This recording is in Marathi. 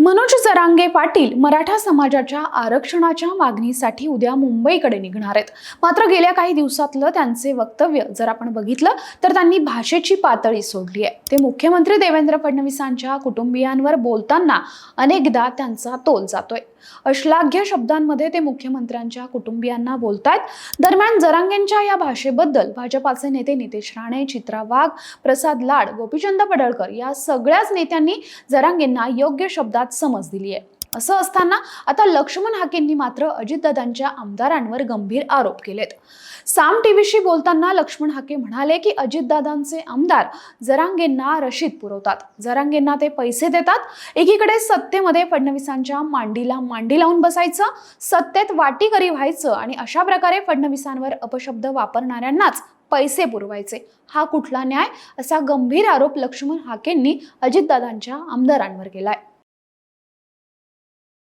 मनोज जरांगे पाटील मराठा समाजाच्या आरक्षणाच्या मागणीसाठी उद्या मुंबईकडे निघणार आहेत. मात्र गेल्या काही दिवसातलं त्यांचे वक्तव्य जर आपण बघितलं तर त्यांनी भाषेची पातळी सोडली आहे. ते मुख्यमंत्री देवेंद्र फडणवीसांच्या कुटुंबियांवर बोलताना अनेकदा त्यांचा तोल जातोय. अश्लाघ्य शब्दांमध्ये ते मुख्यमंत्र्यांच्या कुटुंबियांना बोलतायत. दरम्यान जरांगेंच्या या भाषेबद्दल भाजपाचे नेते नितेश राणे चित्रा वाघ प्रसाद लाड गोपीचंद पडळकर या सगळ्याच नेत्यांनी जरांगेंना योग्य शब्दात समज दिली आहे असं असताना आता लक्ष्मण हाकेंनी मात्र अजितदादांच्या आमदारांवर गंभीर आरोप केलेत. साम टीव्हीशी बोलताना लक्ष्मण हाके म्हणाले की अजितदादांचे आमदार जरांगेंना रशीद पुरवतात. जरांगेंना ते पैसे देतात. एकीकडे सत्तेमध्ये फडणवीसांच्या मांडीला मांडी लावून बसायचं सत्तेत वाटीकरी व्हायचं आणि अशा प्रकारे फडणवीसांवर अपशब्द वापरणाऱ्यांनाच पैसे पुरवायचे. हा कुठला न्याय? असा गंभीर आरोप लक्ष्मण हाकेंनी अजितदादांच्या आमदारांवर केलाय.